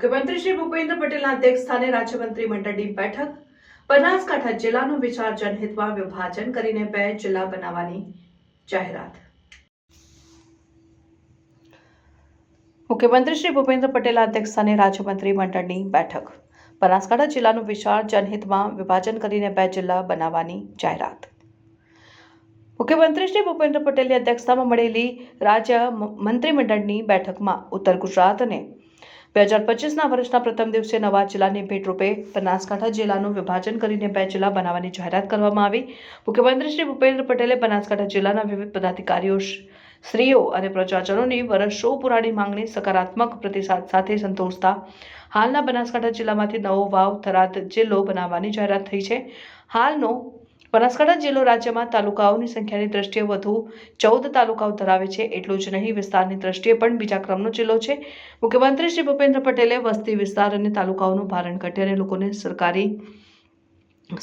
મુખ્યમંત્રી શ્રી ભૂપેન્દ્ર પટેલના અધ્યક્ષસ્થાને રાજ્યમંત્રી મંડળની બેઠક, બનાસકાંઠા જિલ્લાનું વિચાર જનહિતમાં વિભાજન કરીને બે જિલ્લા બનાવવાની જાહેરાત. મુખ્યમંત્રી શ્રી ભૂપેન્દ્ર પટેલના અધ્યક્ષસ્થાને રાજ્યમંત્રી મંડળની બેઠક, બનાસકાંઠા જિલ્લાનું વિશાળ જનહિતમાં વિભાજન કરીને બે જિલ્લા બનાવવાની જાહેરાત. મુખ્યમંત્રી શ્રી ભૂપેન્દ્ર પટેલની અધ્યક્ષતામાં મળેલી રાજ્ય મંત્રીમંડળની બેઠકમાં ઉત્તર ગુજરાત અને બે હજાર પચીસના વર્ષના પ્રથમ દિવસે નવા જિલ્લાની ભેટરૂપે બનાસકાંઠા જિલ્લાનું વિભાજન કરીને બે જિલ્લા બનાવવાની જાહેરાત કરવામાં આવી. મુખ્યમંત્રી શ્રી ભૂપેન્દ્ર પટેલે બનાસકાંઠા જિલ્લાના વિવિધ પદાધિકારીઓ, સ્ત્રીઓ અને પ્રજાજનોની વર્ષો પુરાણી માંગણી સકારાત્મક પ્રતિસાદ સાથે સંતોષતા હાલના બનાસકાંઠા જિલ્લામાંથી નવો વાવ થરાદ જિલ્લો બનાવવાની જાહેરાત થઈ છે. હાલનો બનાસકાંઠા જિલ્લો રાજ્યમાં તાલુકાઓની સંખ્યાની દ્રષ્ટિએ વધુ ચૌદ તાલુકાઓ ધરાવે છે. એટલું જ નહીં, વિસ્તારની દ્રષ્ટિએ પણ બીજા ક્રમનો જિલ્લો છે. મુખ્યમંત્રી શ્રી ભૂપેન્દ્ર પટેલે વસ્તી વિસ્તાર અને તાલુકાઓનું ભારણ ઘટે અને લોકોને સરકારી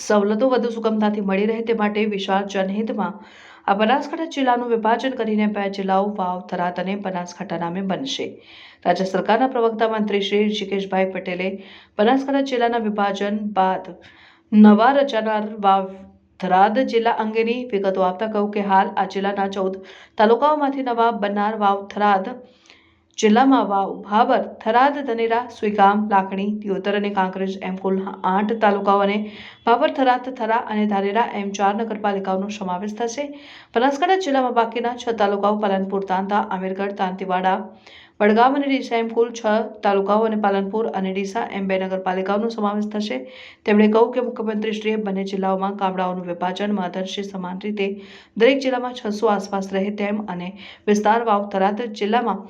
સવલતો વધુ સુગમતાથી મળી રહે તે માટે વિશાળ જનહિતમાં આ બનાસકાંઠા જિલ્લાનું વિભાજન કરીને બે જિલ્લાઓ વાવ, થરાદ અને બનાસકાંઠા નામે બનશે. રાજ્ય સરકારના પ્રવક્તા મંત્રી શ્રી ઋષિકેશભાઈ પટેલે બનાસકાંઠા જિલ્લાના વિભાજન બાદ નવા રચાનાર વાવ થરાદ જિલ્લા અંગેની વિગતો આપતા કહ્યું કે હાલ આ જિલ્લાના ચૌદ તાલુકાઓમાંથી નવા બનનાર વાવ થરાદ જિલ્લામાં વાવ ભાબર, થરાદ, ધનેરા, સુઈગામ, લાખણી, દિયોદર અને કાંકરેજ એમ કુલ આઠ તાલુકાઓ અને ભાભર થરાદ, થરા અને ધારેરા એમ ચાર નગરપાલિકાઓનો સમાવેશ થશે. બનાસકાંઠા જિલ્લામાં બાકીના છ તાલુકાઓ પાલનપુર, તાંતા, આમીરગઢ, તાંતીવાડા વડગામ અને ડીસા એમ કુલ છ તાલુકાઓ અને પાલનપુર અને ડીસા એમ બે નગરપાલિકાઓનો સમાવેશ થશે. તેમણે કહ્યું કે મુખ્યમંત્રીશ્રીએ બંને જિલ્લાઓમાં ગામડાઓનું વિભાજન મહદઅંશે સમાન રીતે દરેક જિલ્લામાં છસો આસપાસ રહે તેમ અને વિસ્તાર વાવ થરાદ જિલ્લામાં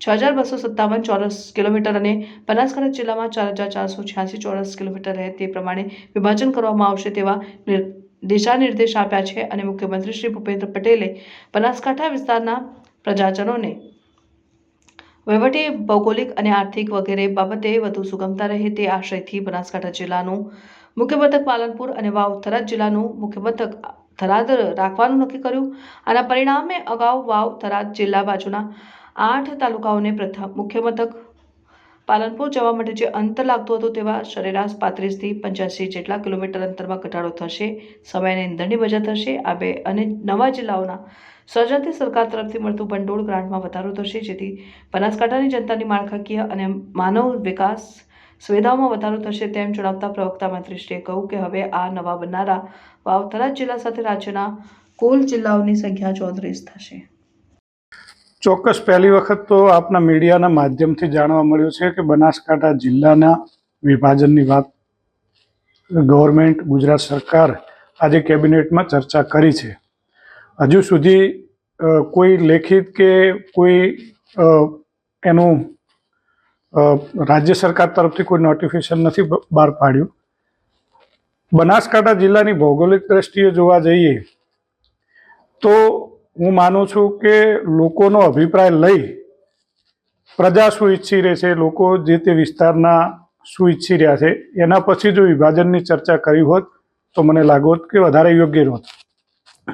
છ હજાર બસો સત્તાવન ચોરસ કિલોમીટર અને બનાસકાંઠા જિલ્લામાં ચાર હજાર ચારસો છ્યાસી ચોરસ કિલોમીટર રહે તે પ્રમાણે વિભાજન કરવામાં આવશે તેવા દિશા નિર્દેશ આપ્યા છે અને મુખ્યમંત્રી શ્રી ભૂપેન્દ્ર પટેલે બનાસકાંઠા વિસ્તારના પ્રજાજનોને વહીવટી, ભૌગોલિક અને આર્થિક વગેરે બાબતે વધુ સુગમતા રહે તે આશયથી બનાસકાંઠા જિલ્લાનું મુખ્ય મથક પાલનપુર અને વાવ થરાદ જિલ્લાનું મુખ્ય મથક થરાદ રાખવાનું નક્કી કર્યું. આના પરિણામે અગાઉ વાવ થરાદ જિલ્લા બાજુના આઠ તાલુકાઓને પ્રથમ મુખ્ય મથક પાલનપુર જવા માટે જે અંતર લાગતું હતું તેવા સરેરાશ પાંત્રીસથી પંચ્યાસી જેટલા કિલોમીટર અંતરમાં ઘટાડો થશે. સમય અને ઇંધણની બચત થશે. આ બે અને નવા જિલ્લાઓના સર્જનથી સરકાર તરફથી મળતું ભંડોળ ગ્રાન્ટમાં વધારો થશે, જેથી બનાસકાંઠાની જનતાની માળખાકીય અને માનવ વિકાસ સુવિધાઓમાં વધારો થશે તેમ જણાવતા પ્રવક્તા મંત્રીશ્રીએ કહ્યું કે હવે આ નવા બનનારા વાવથરા જિલ્લા સાથે રાજ્યના કુલ જિલ્લાઓની સંખ્યા ચોત્રીસ થશે. ચોક્કસ પહેલી વખત તો આપના મીડિયાના માધ્યમથી જાણવા મળ્યું છે કે બનાસકાંઠા જિલ્લાના વિભાજનની વાત ગવર્મેન્ટ, ગુજરાત સરકાર આજે કેબિનેટમાં ચર્ચા કરી છે. હજુ સુધી કોઈ લેખિત કે કોઈ એનું રાજ્ય સરકાર તરફથી કોઈ નોટિફિકેશન નથી બહાર પાડ્યું. બનાસકાંઠા જિલ્લાની ભૌગોલિક દ્રષ્ટિએ જોવા જઈએ તો હું માનું છું કે લોકોનો અભિપ્રાય લઈ પ્રજા શું ઈચ્છી રહે છે, લોકો જે તે વિસ્તારના શું ઈચ્છી રહ્યા છે, એના પછી જો વિભાજનની ચર્ચા કરી હોત તો મને લાગોત કે વધારે યોગ્ય હોત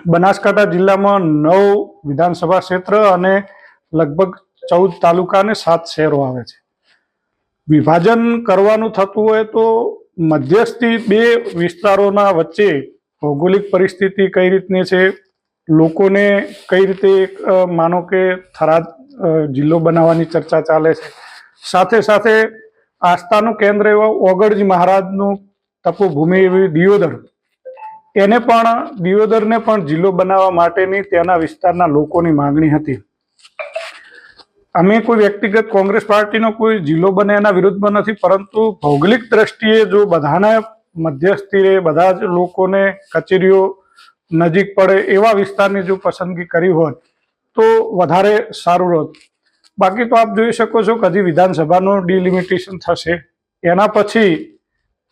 બનાસકાંઠા જિલ્લામાં નવ વિધાનસભા ક્ષેત્ર અને લગભગ ચૌદ તાલુકા અને સાત શહેરો આવે છે. વિભાજન કરવાનું થતું હોય તો મધ્યસ્થી બે વિસ્તારોના વચ્ચે ભૌગોલિક પરિસ્થિતિ કઈ રીતની છે લોકોને કઈ રીતે એક માનો કે થરાદ જિલ્લો બનાવવાની ચર્ચા ચાલે છે. સાથે સાથે આસ્થાનું કેન્દ્ર એવા ઓગળજી મહારાજનું તપોભૂમિ એવી દિયોદર. એને પણ, દિયોદરને પણ જિલ્લો બનાવવા માટેની તેના વિસ્તારના લોકોની માંગણી હતી. અમે કોઈ વ્યક્તિગત કોંગ્રેસ પાર્ટીનો કોઈ જિલ્લો બને એના વિરુદ્ધમાં નથી, પરંતુ ભૌગોલિક દ્રષ્ટિએ જો બધાને મધ્યસ્થીએ બધા જ લોકોને કચેરીઓ નજીક પડે એવા વિસ્તારની જો પસંદગી કરી હોત તો વધારે સારું હોત બાકી તો આપ જોઈ શકો છો કે હજી વિધાનસભાનું ડિલિમિટેશન થશે. એના પછી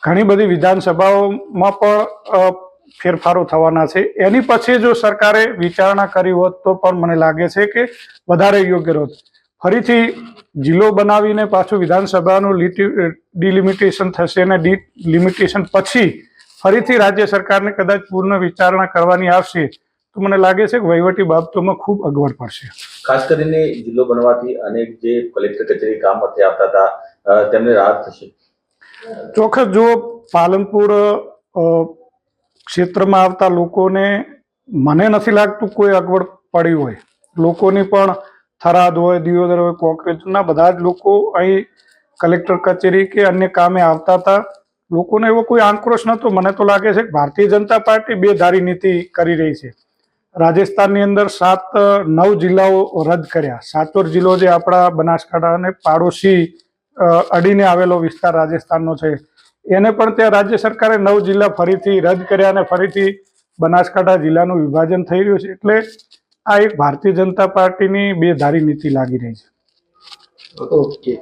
ઘણી બધી વિધાનસભાઓમાં પણ ફેરફારો થવાના છે. એની પછી જો સરકારે વિચારણા કરી હોત, તો પણ મને લાગે છે કે વધારે યોગ્ય હોત ફરીથી જિલ્લો બનાવીને પાછું વિધાનસભાનું ડિલિમિટેશન થશે અને ડિલિમિટેશન પછી ફરીથી રાજ્ય સરકારને કદાચ પૂર્ણ વિચારણા કરવાની આવશે તો મને લાગે છે કે વહીવટી બાબતોમાં ખૂબ અગવડ પડશે. ખાસ કરીને જિલ્લો બનવાથી અનેક જે કલેક્ટર કચેરી કામ અર્થે આવતા હતા તેમને રાહત થશે. ચોક્કસ જો પાલનપુર ક્ષેત્રમાં આવતા લોકોને મને નથી લાગતું કોઈ અગવડ પડી હોય. લોકોની પણ થરાદ હોય દિયોદર હોય કોંક્રેચના બધા જ લોકો અહીં કલેક્ટર કચેરી કે અન્ય કામે આવતા હતા. લોકોને એવો કોઈ આક્રોશ નહોતો. મને તો લાગે છે કે ભારતીય જનતા પાર્ટી બે ધારી નીતિ કરી રહી છે. રાજસ્થાનની અંદર સાત, નવ જિલ્લાઓ રદ કર્યા. સાતોર જિલ્લો જે આપણા બનાસકાંઠા અને પાડોશી અડીને આવેલો વિસ્તાર રાજસ્થાનનો છે. એને પણ ત્યાં રાજ્ય સરકારે નવ જિલ્લા ફરીથી રદ કર્યા અને ફરીથી બનાસકાંઠા જિલ્લાનું વિભાજન થઈ રહ્યું છે. એટલે આ એક ભારતીય જનતા પાર્ટીની બે ધારી નીતિ લાગી રહી છે. ઓકે